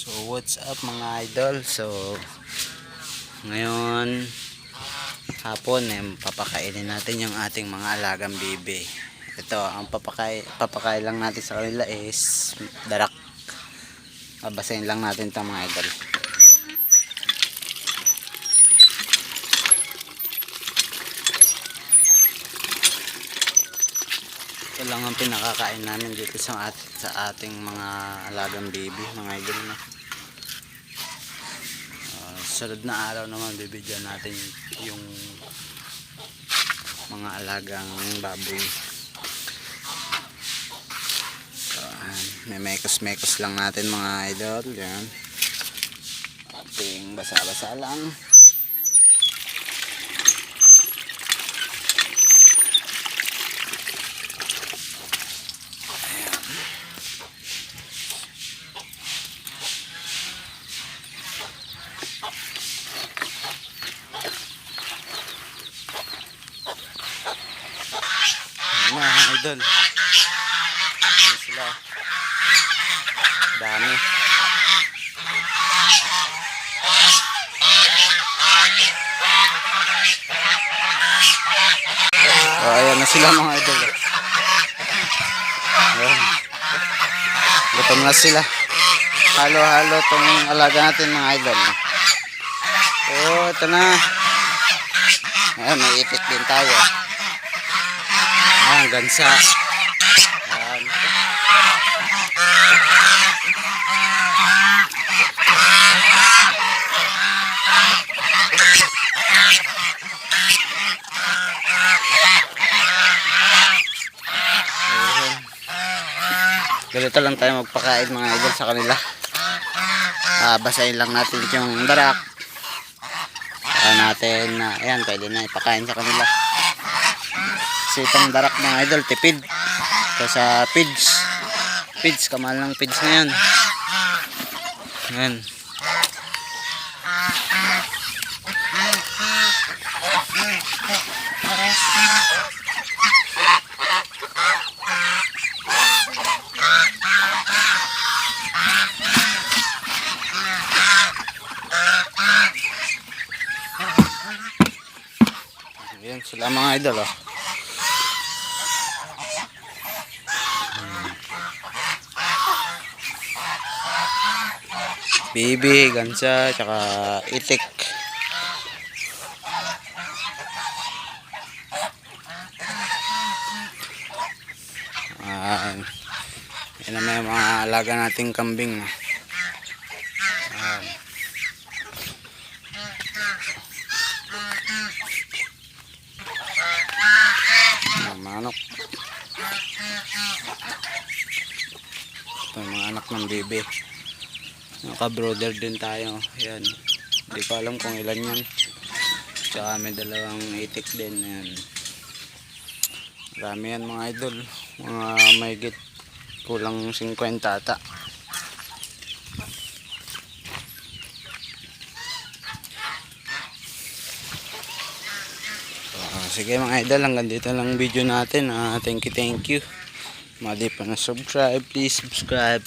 So what's up mga idol? So ngayon hapon eh, papakainin natin yung ating mga alagang bibi. Ito, ang papakay, papakain lang natin sa kanila is darak. Babasahin lang natin ito mga idol. Ito lang ang pinakakain namin dito sa, at, sa ating mga alagang baby, mga idol na. Uh, sunod na araw naman bibigyan natin yung mga alagang baboy. Ayan, may mekos-mekos lang natin mga idol. Yan. Ating basa-basa lang. Mga idol. Ayan sila. Dami. Oh, ayan na sila mga idol. Ayan. Gutom na sila. Halo-halo tong alaga natin mga idol. Oh, ito na. Ayan, may ipit din tayo. Ayan, gansa. Ayan. Ayan. Ganito lang tayo magpakain mga idol sa kanila. Ah, basahin lang natin yung darak. Saka natin na, ayan, pwede na ipakain sa kanila. Kasi itong darak mga idol, tipid. Ito sa pids. Pids, kamahal ng pids na yan. Ayan. Ayan sila mga idol oh. Bibi, gansa, tsaka itik. Ah, yan naman yung mga alaga nating kambing. Mga manok. Ito yung mga anak ng bebe. Naka-brother din tayo. Yan. Hindi ko alam kung ilan yan. Tsaka may dalawang itik din. Yan. Marami yan mga idol. Mga may git kulang 50 ata. Ah, sige mga idol, hanggang dito lang video natin. Ah, thank you, thank you. Mga pa na subscribe, please subscribe.